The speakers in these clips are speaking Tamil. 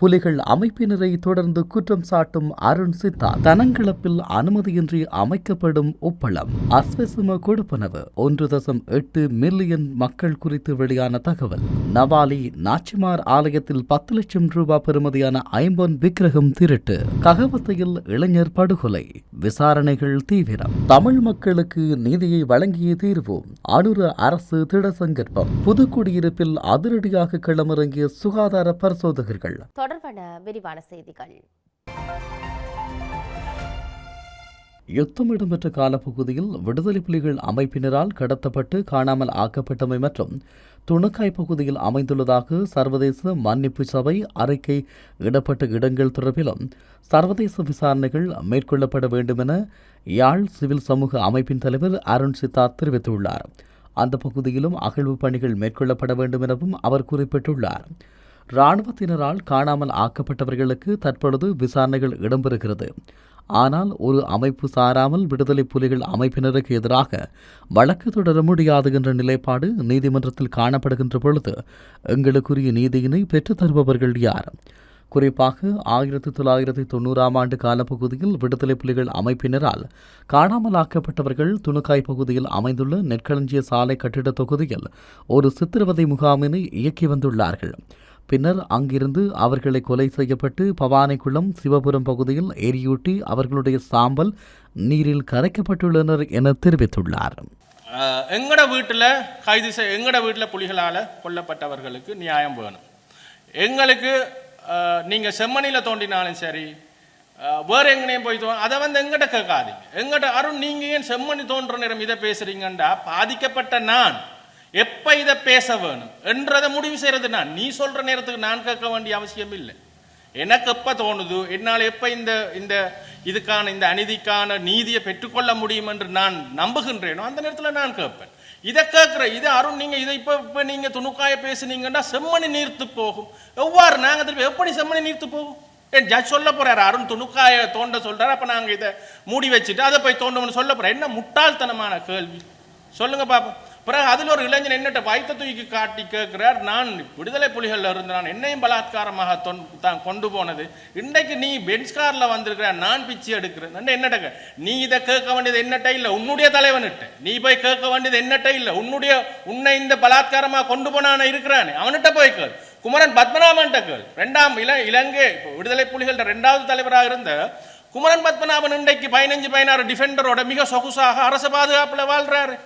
புலிகள் அமைப்பினரை தொடர்ந்து குற்றம் சாட்டும் அருண் சித்தா தனங்கிழப்பில் அனுமதியின்றி அமைக்கப்படும் உப்பளம். அஸ்வசும கொடுப்பனவு ஒன்று தசம் எட்டு மில்லியன் மக்கள் குறித்து வெளியான தகவல். நவாலி நாச்சிமார் ஆலயத்தில் பத்து லட்சம் ரூபாய் பெறுமதியான ஐம்பொன் விக்கிரகம் திருட்டு. ககவத்தையில் இளைஞர் படுகொலை. விசாரணைகள் தீவிரம். தமிழ் மக்களுக்கு நீதியை வழங்கிய தீர்வோம். அனுர அரசு திட சங்கற்பம். புதுக்குடியிருப்பில் அதிரடியாக களமிறங்கிய சுகாதார பரிசோதகர்கள். தொடர்பான விரிவான செய்திகள். யுத்தம் இடம்பெற்ற காலப்பகுதியில் விடுதலை புலிகள் அமைப்பினரால் கடத்தப்பட்டு காணாமல் ஆக்கப்பட்டமை மற்றும் துணுக்காய் பகுதியில் அமைந்துள்ளதாக சர்வதேச மன்னிப்பு சபை அறிக்கை இடப்பட்ட இடங்கள் தொடர்பிலும் சர்வதேச விசாரணைகள் மேற்கொள்ளப்பட வேண்டுமென யாழ் சிவில் சமூக அமைப்பின் தலைவர் அருண் சித்தார்த் தெரிவித்துள்ளார். அந்த பகுதியிலும் அகழ்வு பணிகள் மேற்கொள்ளப்பட வேண்டும் எனவும் அவர் குறிப்பிட்டுள்ளார். இராணுவத்தினரால் காணாமல் ஆக்கப்பட்டவர்களுக்கு தற்பொழுது விசாரணைகள் இடம்பெறுகிறது. ஆனால் ஒரு அமைப்பு சாராமல் விடுதலை புலிகள் அமைப்பினருக்கு எதிராக வழக்கு தொடர முடியாது என்ற நிலைப்பாடு நீதிமன்றத்தில் காணப்படுகின்ற பொழுது எங்களுக்குரிய நீதியினை பெற்றுத் தருபவர்கள் யார்? குறிப்பாக ஆயிரத்தி தொள்ளாயிரத்தி தொண்ணூறாம் ஆண்டு காலப்பகுதியில் விடுதலை புலிகள் அமைப்பினரால் காணாமலாக்கப்பட்டவர்கள் துணுக்காய் பகுதியில் அமைந்துள்ள நெற்களஞ்சிய சாலை கட்டிடத் தொகுதியில் ஒரு சித்திரவதை முகாமினை இயக்கி வந்துள்ளார்கள். பின்னர் அங்கிருந்து அவர்களை கொலை செய்யப்பட்டு பவானிக்குளம் சிவபுரம் பகுதியில் எரியூட்டி அவர்களுடைய சாம்பல் நீரில் கரைக்கப்பட்டுள்ளனர் என தெரிவித்துள்ளார். எங்கட வீட்டில் கைது செய் எங்கட வீட்டில் புலிகளால் கொல்லப்பட்டவர்களுக்கு நியாயம் வேணும். எங்களுக்கு நீங்கள் செம்மணியில் தோண்டினாலும் சரி வேறு எங்கனையும் போய் தோ அதை வந்து எங்கிட்ட கேட்காதீங்க. எங்கிட்ட அருண் நீங்கள் ஏன் செம்மணி தோன்ற நேரம் இதை பேசுகிறீங்கண்டா பாதிக்கப்பட்ட நான். எப்போ இதை பேச வேணும்? என்றதை முடிவு செய்கிறது நான். நீ சொல்கிற நேரத்துக்கு நான் கேட்க வேண்டிய அவசியம் இல்லை. எனக்கு எப்போ தோணுது? என்னால் எப்போ இந்த இந்த இதுக்கான இந்த அநீதிக்கான நீதியை பெற்றுக்கொள்ள முடியும் என்று நான் நம்புகின்றேனோ அந்த நேரத்தில் நான் கேட்பேன். இதை கேட்குற இதை அருண் நீங்கள் இதை இப்போ இப்போ நீங்கள் துணுக்காய பேசுனீங்கன்னா செம்மணி நீர்த்து போகும். எவ்வாறு நாங்கள் திருப்பி எப்படி செம்மணி நீர்த்து போகும்? என் ஜட்ஜ் சொல்ல போகிறார் அருண் துணுக்காய தோண்ட சொல்கிறார் அப்போ நாங்கள் இதை மூடி வச்சுட்டு அதை போய் தோண்டணும்னு சொல்ல போகிறேன் என்ன முட்டாள்தனமான கேள்வி? சொல்லுங்கள் பாப்போம். பிறகு அதில் ஒரு இளைஞன் என்னட்ட வைத்த தூக்கி காட்டி கேட்கிறார் நான் விடுதலை புலிகளில் இருந்து நான் என்னையும் பலாத்காரமாக தொன் தான் கொண்டு போனது. இன்றைக்கு நீ பென்ஸ் காரில் வந்திருக்கிற நான் பிச்சை எடுக்கிறேன். என்னட்ட நீ இதை கேட்க வேண்டியது என்னட்ட இல்லை உன்னுடைய தலைவன்கிட்ட. நீ போய் கேட்க வேண்டியது என்னட்ட இல்லை உன்னுடைய உன்னை இந்த பலாத்காரமாக கொண்டு போனான இருக்கிறானே. அவன்கிட்ட போய் கேள். குமரன் பத்மநாபன்ட்ட கேள். ரெண்டாம் இல இலங்கை விடுதலை புலிகள ரெண்டாவது தலைவராக இருந்த குமரன் பத்மநாபன் இன்றைக்கு பதினஞ்சு பதினாறு டிஃபெண்டரோட மிக சொகுசாக அரசு பாதுகாப்பில் வாழ்றாரு.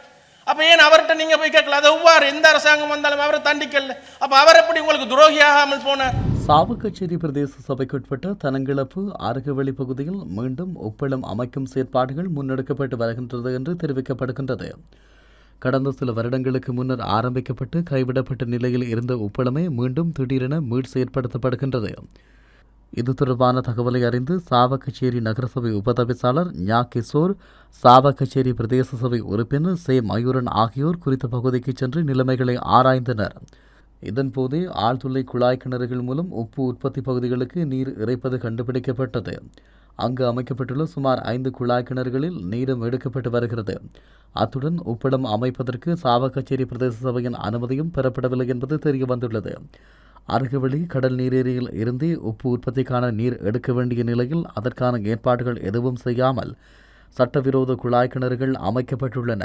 அப்போ ஏன் அவர்கிட்ட நீங்க போய் கேட்கல? அது ஒவ்வாறு எந்த அரசாங்கம் வந்தாலும் அவரை தண்டிக்கல. அப்ப அவர் எப்படி உங்களுக்கு துரோகியாகாமல் போனார்? சாவகச்சேரி பிரதேச சபைக்குட்பட்ட தனங்கிழப்பு அருகவெளி பகுதியில் மீண்டும் உப்பளம் அமைக்கும் செயற்பாடுகள் முன்னெடுக்கப்பட்டு வருகின்றது என்று தெரிவிக்கப்படுகின்றது. கடந்த சில வருடங்களுக்கு முன்னர் ஆரம்பிக்கப்பட்டு கைவிடப்பட்ட நிலையில் இருந்த உப்பளமே மீண்டும் திடீரென மீட் செயற்படுத்தப்படுகின்றது இது தொடர்பான தகவலை அறிந்து சாவகச்சேரி நகரசபை உபதவிசாளர் ஞா கிஷோர் சாவகச்சேரி பிரதேச சபை உறுப்பினர் சே. மயூரன் ஆகியோர் குறித்த பகுதிக்கு சென்று நிலைமைகளை ஆராய்ந்தனர். இதன்போது ஆழ்துளை குழாய் கிணறுகள் மூலம் உப்பு உற்பத்தி பகுதிகளுக்கு நீர் இறைப்பது கண்டுபிடிக்கப்பட்டது. அங்கு அமைக்கப்பட்டுள்ள சுமார் ஐந்து குழாய் கிணறுகளில் நீரும் எடுக்கப்பட்டு வருகிறது. அத்துடன் உப்பளம் அமைப்பதற்கு சாவகச்சேரி பிரதேச சபையின் அனுமதியும் பெறப்படவில்லை என்பது தெரியவந்துள்ளது. வந்துள்ளது அருகவெளி கடல் நீரேரியில் இருந்து உப்பு உற்பத்திக்கான நீர் எடுக்க வேண்டிய நிலையில் அதற்கான ஏற்பாடுகள் எதுவும் செய்யாமல் சட்டவிரோத குழாய் கிணறுகள் அமைக்கப்பட்டுள்ளன.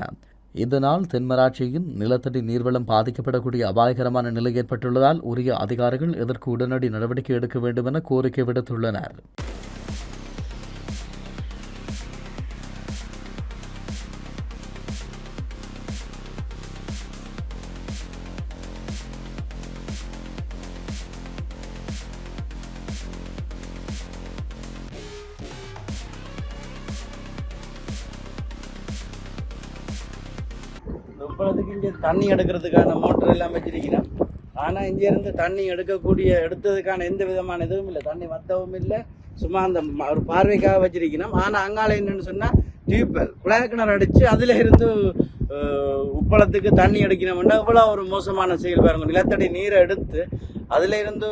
இதனால் தென்மராட்சியின் நிலத்தடி நீர்வளம் பாதிக்கப்படக்கூடிய அபாயகரமான நிலை ஏற்பட்டுள்ளதால் உரிய அதிகாரிகள் இதற்கு உடனடி நடவடிக்கை எடுக்க வேண்டும் என கோரிக்கை விடுத்துள்ளனர். இப்போதைக்கு இங்கே தண்ணி எடுக்கிறதுக்கான மோட்டர் எல்லாம் வச்சிருக்கிறோம். ஆனால் இங்கேருந்து தண்ணி எடுக்கக்கூடிய எடுத்ததுக்கான எந்த விதமான இதுவும் இல்லை. தண்ணி வத்தவும் இல்லை. சும்மா அந்த ஒரு பார்வைக்காக வச்சிருக்கிறோம். ஆனால் அங்கால என்னன்னு சொன்னால் டியூப்வெல் குழாய் கிணறு அடித்து அதில் இருந்து உப்பளத்துக்கு தண்ணி அடிக்கணும்னா இவ்வளோ ஒரு மோசமான செயல் பாருங்க. நிலத்தடி நீரை எடுத்து அதில் இருந்து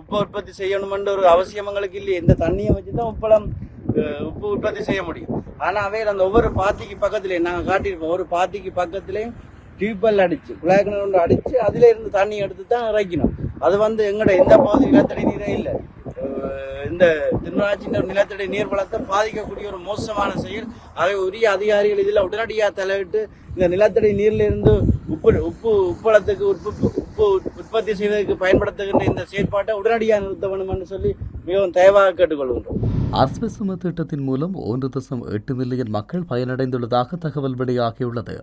உப்பு உற்பத்தி செய்யணுமென்ற ஒரு அவசியம் எங்களுக்கு இல்லையே. இந்த தண்ணியை வச்சு தான் உப்பளம் உப்பு உற்பத்தி செய்ய முடியும். ஆனால் அவையில் அந்த ஒவ்வொரு பாத்திக்கு பக்கத்துலேயும் நாங்கள் காட்டியிருப்போம். ஒரு பாத்திக்கு பக்கத்துலேயும் டியூப்வெல் அடிச்சு குழாய் கிணறு அடித்து அடிச்சு அதுல இருந்து தண்ணி எடுத்து தான் இறக்கணும் அது வந்து எங்கட எந்த பகுதி நிலத்தடி நீரே இல்லை. இந்த திருநாச்சின் நிலத்தடி நீர் வளத்தை பாதிக்கக்கூடிய ஒரு மோசமான செயல். அதை உரிய அதிகாரிகள் இதில் உடனடியாக தலையிட்டு இந்த நிலத்தடி நீர்ல இருந்து உப்பு உப்பு உப்பளத்துக்கு உற்பத்தி உப்பு உற்பத்தி செய்வதற்கு பயன்படுத்துகின்ற இந்த செயற்பாட்டை உடனடியாக நிறுத்த வேண்டும்னு சொல்லி மிகவும் தயவாக கேட்டுக்கொள்கின்றோம். அஸ்வசும திட்டத்தின் மூலம் ஒன்று தசம் எட்டு மில்லியன் மக்கள் பயனடைந்துள்ளதாக தகவல் வெளியாகியுள்ளது.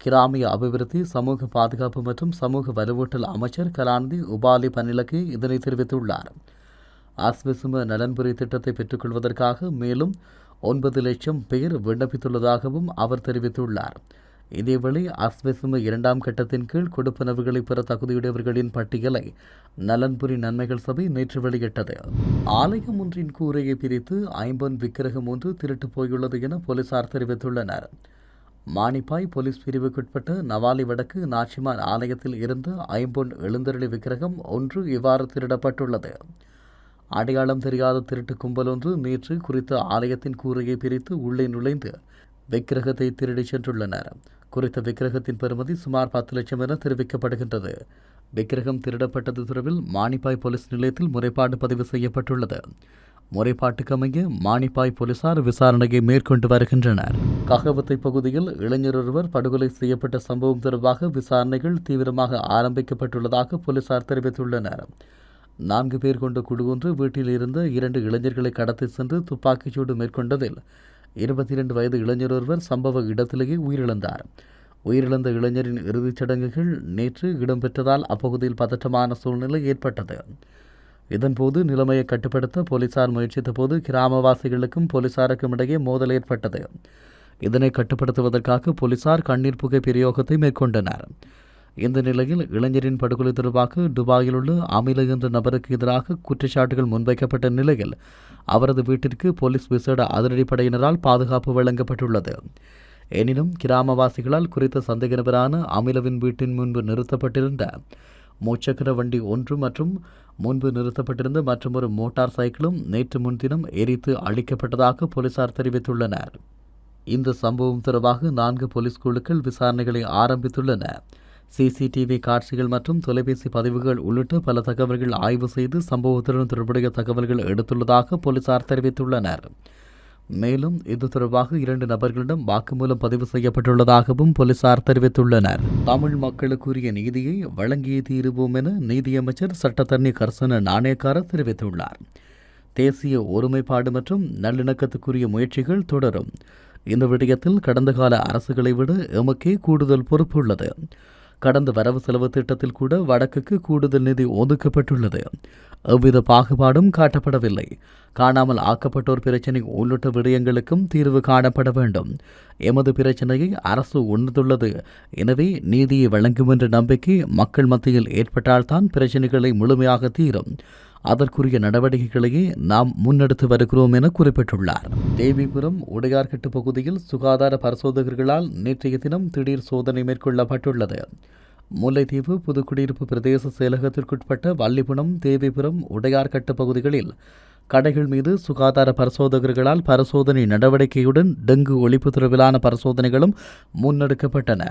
கிராமிய அபிவிருத்தி சமூக பாதுகாப்பு மற்றும் சமூக வலுவூட்டல் அமைச்சர் கலாநிதி உபாலி பனிலக்கு இதனை தெரிவித்துள்ளார். அஸ்வசும நலன்புரி திட்டத்தை பெற்றுக்கொள்வதற்காக மேலும் ஒன்பது லட்சம் பேர் விண்ணப்பித்துள்ளதாகவும் அவர் தெரிவித்துள்ளார். இதேவேளை அஸ்வசும இரண்டாம் கட்டத்தின் கீழ் கொடுப்பனவுகளை பெற தகுதியுடையவர்களின் பட்டியலை நலன்புரி நன்மைகள் சபை நேற்று வெளியிட்டது. ஆலயம் ஒன்றின் கூரையை பிரித்து ஐம்பொன் விக்கிரகம் ஒன்று திருட்டு போயுள்ளது என போலீசார் தெரிவித்துள்ளனர். மானிப்பாய் போலீஸ் பிரிவுக்குட்பட்ட நவாலி வடக்கு நாச்சிமான் ஆலயத்தில் இருந்து ஐம்பொன் எழுந்தருளி விக்கிரகம் ஒன்று இவ்வாறு திருடப்பட்டுள்ளது. அடையாளம் தெரியாத திருட்டு கும்பல் ஒன்று நேற்று குறித்த ஆலயத்தின் கூரையை பிரித்து உள்ளே நுழைந்து விக்கிரகத்தை திருடிச் சென்றுள்ளனர். குறித்த விக்கிரகத்தின் பெறுமதி சுமார் பத்து லட்சம் என தெரிவிக்கப்படுகின்றது. விக்கிரகம் திருடப்பட்டது தொடர்பில் மானிப்பாய் போலீஸ் நிலையத்தில் முறைப்பாடு பதிவு செய்யப்பட்டுள்ளது. முறைப்பாட்டுக்கமைய மானிப்பாய் போலீசார் விசாரணையை மேற்கொண்டு வருகின்றனர். ககவத்தை பகுதியில் இளைஞர் ஒருவர் படுகொலை செய்யப்பட்ட சம்பவம் தொடர்பாக விசாரணைகள் தீவிரமாக ஆரம்பிக்கப்பட்டுள்ளதாக போலீசார் தெரிவித்துள்ளனர். நான்கு பேர் கொண்ட குழு ஒன்று வீட்டில் இருந்த இரண்டு இளைஞர்களை கடத்தி சென்று துப்பாக்கிச்சூடு மேற்கொண்டதில் இருபத்தி இரண்டு வயது இளைஞர் ஒருவர் சம்பவ இடத்திலேயே உயிரிழந்தார். உயிரிழந்த இளைஞரின் இறுதிச் சடங்குகள் நேற்று இடம்பெற்றதால் அப்பகுதியில் பதற்றமான சூழ்நிலை ஏற்பட்டது. இதன்போது நிலைமையை கட்டுப்படுத்த போலீசார் முயற்சித்த போது கிராமவாசிகளுக்கும் போலீசாருக்கும் இடையே மோதல் ஏற்பட்டது. இதனை கட்டுப்படுத்துவதற்காக போலீசார் கண்ணீர் புகை பிரயோகத்தை மேற்கொண்டனர். இந்த நிலையில் இளைஞரின் படுகொலை தொடர்பாக துபாயில் உள்ள அமில என்ற நபருக்கு எதிராக குற்றச்சாட்டுகள் முன்வைக்கப்பட்ட நிலையில் அவரது வீட்டிற்கு போலீஸ் விசேட அதிரடிப்படையினரால் பாதுகாப்பு வழங்கப்பட்டுள்ளது. எனினும் கிராமவாசிகளால் குறித்த சந்தேக நபரான அமிலவின் வீட்டின் முன்பு நிறுத்தப்பட்டிருந்த முச்சக்கர வண்டி ஒன்று மற்றும் முன்பு நிறுத்தப்பட்டிருந்த மற்றொரு மோட்டார் சைக்கிளும் நேற்று முன்தினம் எரித்து அழிக்கப்பட்டதாக போலீசார் தெரிவித்துள்ளனர். இந்த சம்பவம் தொடர்பாக நான்கு போலீஸ் குழுக்கள் விசாரணைகளை ஆரம்பித்துள்ளன. சிசிடிவி காட்சிகள் மற்றும் தொலைபேசி பதிவுகள் உள்ளிட்ட பல தகவல்கள் ஆய்வு செய்து சம்பவத்துடன் தொடர்புடைய தகவல்கள் எடுத்துள்ளதாக போலீசார் தெரிவித்துள்ளனர். மேலும் இது தொடர்பாக இரண்டு நபர்களிடம் வாக்குமூலம் பதிவு செய்யப்பட்டுள்ளதாகவும் போலீசார் தெரிவித்துள்ளனர். தமிழ் மக்களுக்குரிய நீதியை வழங்கியே தீருவோம் என நீதியமைச்சர் சட்டத்தரணி கர்சன நாணயக்கார தெரிவித்துள்ளார். தேசிய ஒருமைப்பாடு மற்றும் நல்லிணக்கத்துக்குரிய முயற்சிகள் தொடரும். இந்த விடயத்தில் கடந்த கால அரசுகளை விட எமக்கே கூடுதல் பொறுப்பு உள்ளது கடந்த வரவு செலவு திட்டத்தில் கூட வடக்குக்கு கூடுதல் நிதி ஒதுக்கப்பட்டுள்ளது. எவ்வித பாகுபாடும் காட்டப்படவில்லை. காணாமல் ஆக்கப்பட்டோர் பிரச்சினை உள்ளிட்ட விடயங்களுக்கும் தீர்வு காணப்பட வேண்டும். எமது பிரச்சனையை அரசு உணர்ந்துள்ளது. எனவே நீதியை வழங்கும் என்ற நம்பிக்கை மக்கள் மத்தியில் ஏற்பட்டால்தான் பிரச்சனைகளை முழுமையாக தீரும். அதற்குரிய நடவடிக்கைகளையே நாம் முன்னெடுத்து வருகிறோம் என குறிப்பிட்டுள்ளார். தேவிபுரம் உடையார்கட்டு பகுதியில் சுகாதார பரிசோதகர்களால் நேற்றைய தினம் திடீர் சோதனை மேற்கொள்ளப்பட்டுள்ளது. முல்லைத்தீவு புதுக்குடியிருப்பு பிரதேச செயலகத்திற்குட்பட்ட வள்ளிபுணம் தேவிபுரம் உடையார்கட்டு பகுதிகளில் கடைகள் மீது சுகாதார பரிசோதகர்களால் பரிசோதனை நடவடிக்கையுடன் டெங்கு ஒழிப்பு தொடர்பிலான பரிசோதனைகளும் முன்னெடுக்கப்பட்டன.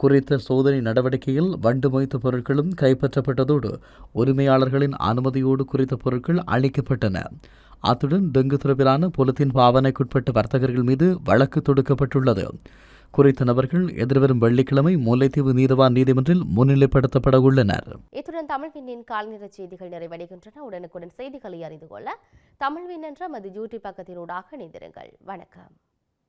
குறித்த சோதனை நடவடிக்கையில் வண்டு மொய்த்த பொருட்களும் கைப்பற்றப்பட்டதோடு உரிமையாளர்களின் அனுமதியோடு குறித்த பொருட்கள் அளிக்கப்பட்டன அத்துடன் டெங்கு தொடர்பிலான பொலித்தீன் பாவனைக்குட்பட்ட வர்த்தகர்கள் மீது வழக்கு தொடுக்கப்பட்டுள்ளது. குறித்த நபர்கள் எதிர்வரும் வெள்ளிக்கிழமை முல்லைத்தீவு நீதவான் நீதிமன்றில் முன்னிலைப்படுத்தப்பட உள்ளனர் இத்துடன் தமிழ்வினின் கால்நிற செய்திகள் நிறைவடைகின்றன. உடனுக்குடன் செய்திகளை அறிந்து கொள்ள தமிழ்வின் என்ற மது யூடியூப் பக்கத்தினூடாக இணைந்திருங்கள். வணக்கம்.